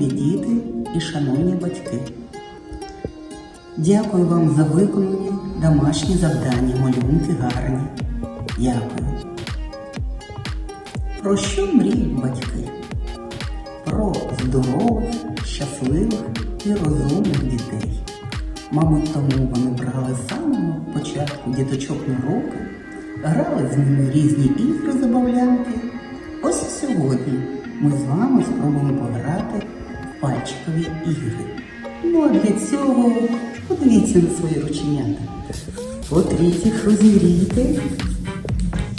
любі діти і шановні батьки. Дякую вам за виконані домашні завдання, малюнки гарні. Дякую. Про що мріють батьки? Про здорових, щасливих і розумних дітей. Мабуть, тому вони брали з самого початку діточок на руки, грали з ними різні ігри забавлянки. Ось сьогодні ми з вами спробуємо пограти пальчикові ігри. Ну а для цього подивіться на свої рученята. Потріть їх розігрійте.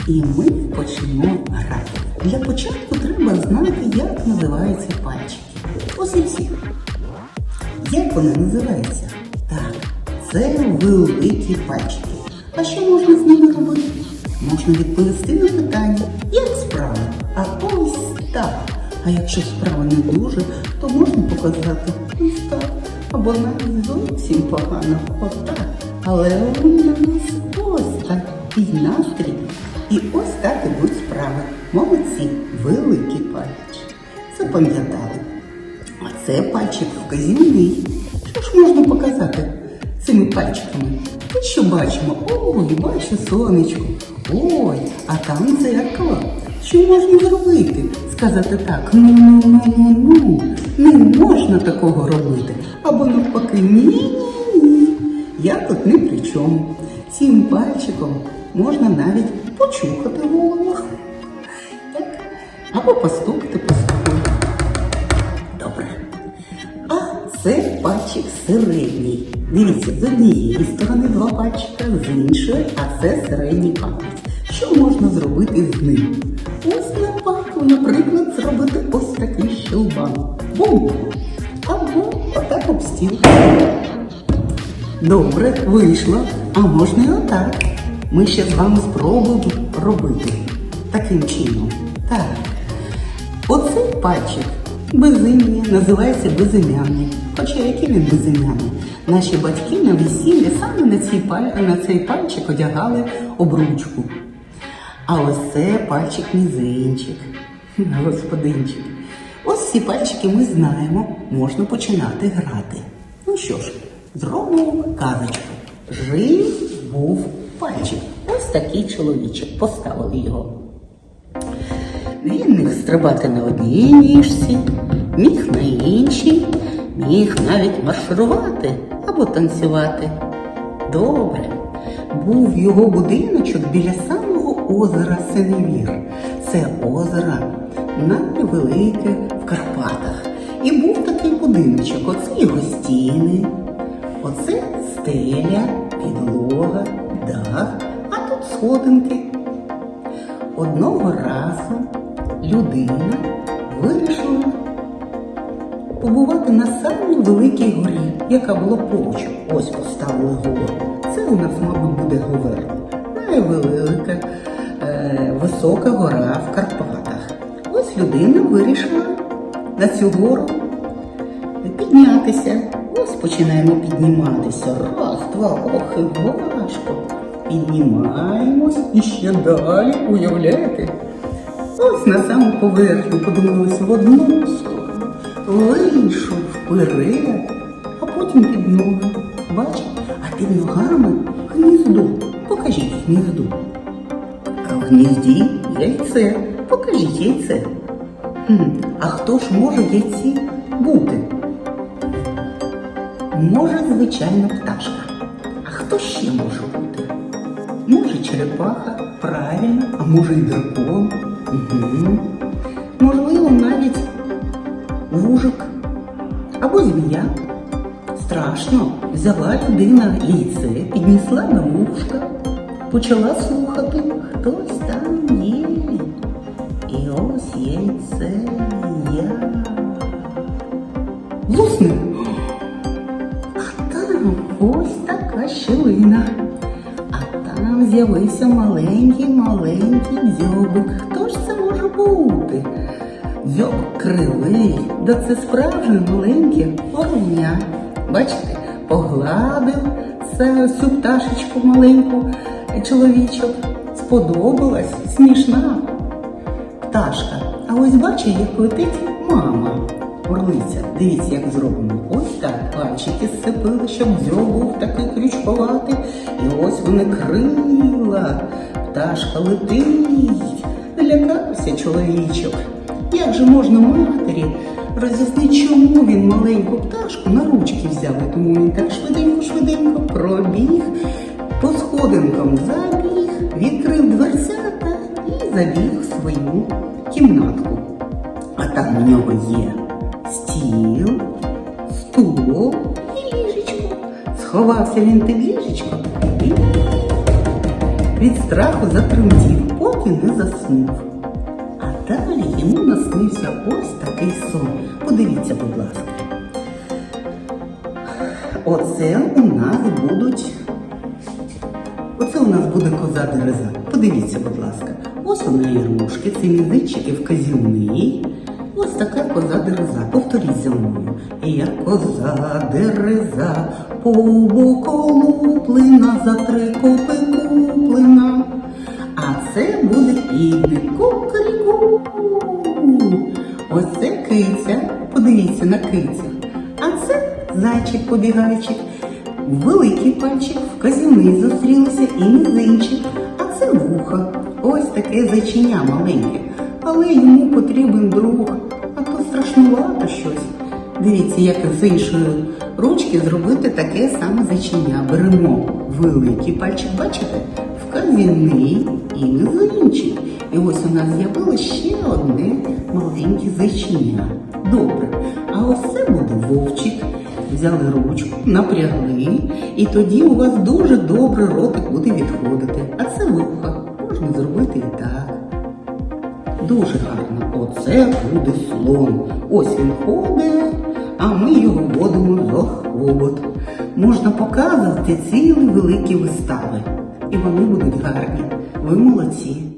І ми почнемо грати. Для початку треба знати, як називаються пальчики. Ось і всі. Як вони називаються? Так, це великі пальчики. А що можна з ними робити? Можна відповісти на питання, як справа? А ось так. А якщо справа не дуже, то можна показати ось так. Або навіть зовсім погано. Отак. Але у нас ось такий настрій. І ось так ідуть справи. Молодці, великі пальчики. Запам'ятали. А це пальчик вказівний. Що ж можна показати цими пальчиками? Те, що бачимо? Ой, бачу сонечко. Ой, а там дзеркало. Що можна зробити? Сказати так, ну ну ну ну ну не можна такого робити. Або навпаки, ні, ні, ні. Я тут ні при чому. Цим пальчиком можна навіть почухати голову. Так. Або постукати по столу. Добре. А це пальчик середній. Дивіться, з однієї сторони два пальчика, з іншої, а це середній палець. Що можна зробити з ним? Ось на лопатку, наприклад, зробити ось такий щелбан. Бум! Або отак об стіл. Добре, вийшло. А можна і отак. Ми ще з вами спробуємо робити таким чином. Так. Оцей пальчик безім'я називається безім'яний. Хоча який він безім'яний? Наші батьки на весіллі саме на цей, на цей пальчик одягали обручку. А ось це пальчик мізинчик, господинчик. Ось ці пальчики ми знаємо, можна починати грати. Ну що ж, зробимо казочку. Жив був пальчик. Ось такий чоловічок. Поставили його. Він міг стрибати на одній ніжці, міг на іншій, міг навіть марширувати або танцювати. Добре. Був його будиночок біля самого озера Синевір. Це озеро надвелике в Карпатах. І був такий будиночок. Оце його стіни, оце стеля, підлога, дах, а тут сходинки. Одного разу людина вирішила побувати на самій великій горі, яка була поруч. Ось поставили гору. Це у нас, мабуть, буде Говерла. Найвелика, висока гора в Карпатах. Ось людина вирішила на цю гору піднятися. Ось починаємо підніматися. Раз, два, ох, і важко. Піднімаємось і ще далі, уявляєте? Ось на саму поверхню подивилися в одну сторону, вийшов вперед, а потім під ноги. Бачите? А під ногами гніздо. Покажіть гніздо. Гнізді яйце. Покажіть яйце. Хм, а хто ж може яйці бути? Може, звичайно, пташка. А хто ще може бути? Може, черепаха, правильно, а може й дракон. Угу. Можливо, навіть вужик або змія. Страшно, взяла людина яйце, піднесла на вушка, почала слухати, хтось там є. І ось яйце я. Лусне. А там ось така щілина. А там з'явився маленький-маленький дзьобик. Хто ж це може бути? Дзьобик кривий, да це справжнє маленьке вороння. Бачите, погладив це, цю пташечку маленьку чоловічок. Сподобалась смішна пташка. А ось бачить, як летить мама. орлиця. Дивіться, як зроблено. Ось так пальчики сцепили, щоб дзьоб був такий крючкуватий. І ось вони крила. Пташка летить. Лякався чоловічок. Як же можна матері роз'яснити, чому він маленьку пташку на ручки взяв, тому він так швиденько-швиденько пробіг по сходинкам, забіг, відкрив дверцята і забіг в свою кімнатку. А там у нього є стіл, стул і ліжечко. Сховався він під ліжечко і від страху затремтів, поки не заснув. А далі йому наснився ось такий сон. Подивіться, будь ласка. Оце у нас будуть. Оце у нас буде коза дереза. Подивіться, будь ласка. Ось у неї рожки, це мізинчики вказівний. Ось така коза дереза. Повторіть за мною. Я коза дереза, по луплина, за три копи куплена. А це буде півник кукаріку. Ось це киця. Подивіться на кицю. А це зайчик побігайчик. Великий пальчик, вказівний зустрілися і мізинчик. А це вухо. Ось таке зайчиня маленьке. Але йому потрібен друг, а то страшнувато щось. Дивіться, як з іншої ручки зробити таке саме зайчиня. Беремо великий пальчик, бачите? Вказівний і мізинчик. І ось у нас з'явилося ще одне маленьке зайчиня. Добре. А ось це буде вовчик. Взяли ручку, напрягли, і тоді у вас дуже добре ротик буде відходити. А це вуха. Можна зробити і так. Дуже гарно. Оце буде слон. Ось він ходить, а ми його водимо за хобот. Можна показувати цілі великі вистави. І вони будуть гарні. Ви молодці.